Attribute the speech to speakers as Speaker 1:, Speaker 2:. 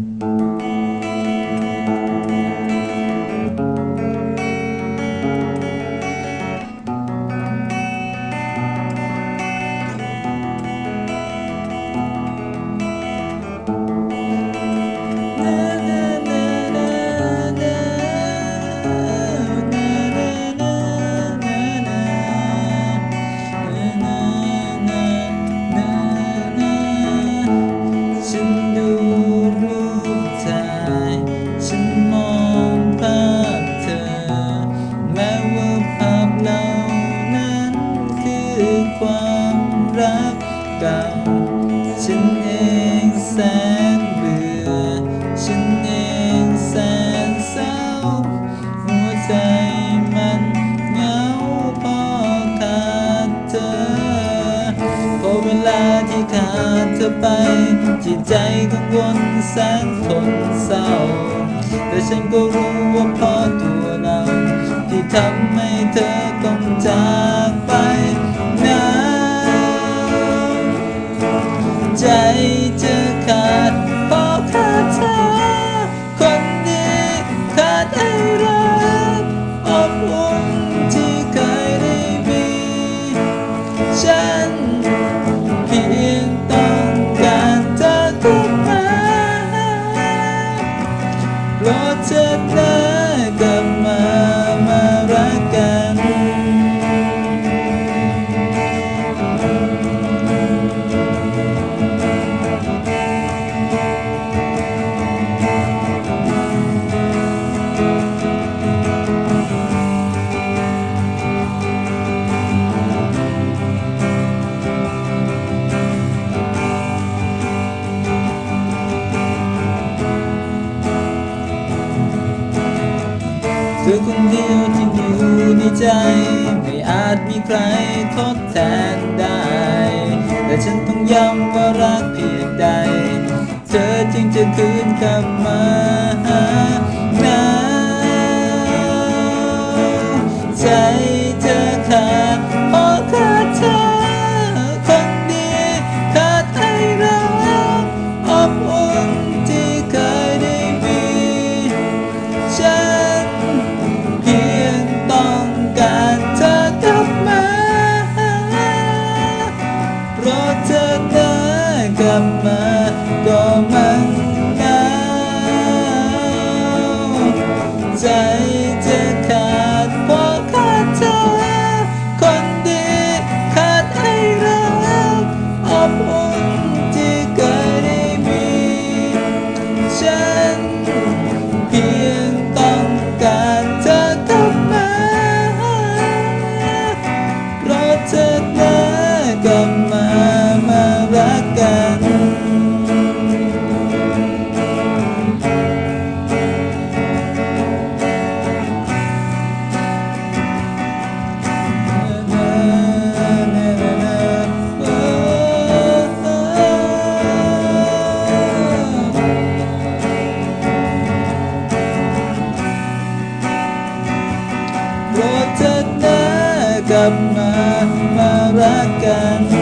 Speaker 1: ฉั เก่าฉันเองแสนเบื่อ ฉันเองแสนเศร้า หัวใจมันเหงาเพราะขาดเธอพอเวลาที่ขาดเธอไป จิตใจกังวลแสนคนเศร้า แต่ฉันก็รู้ว่าเพราะตัวเรา ที่ทำให้เธอต้องจาก blood อคนเดียวที่อยู่ในใจ ไม่อาจมีใครทดแทนได้ แต่ฉันต้องย้ำว่ารักเพียงใด เธอจึงจะคืนกลับมา ลับมาก็มันหนาวใจ กลับมามารักกัน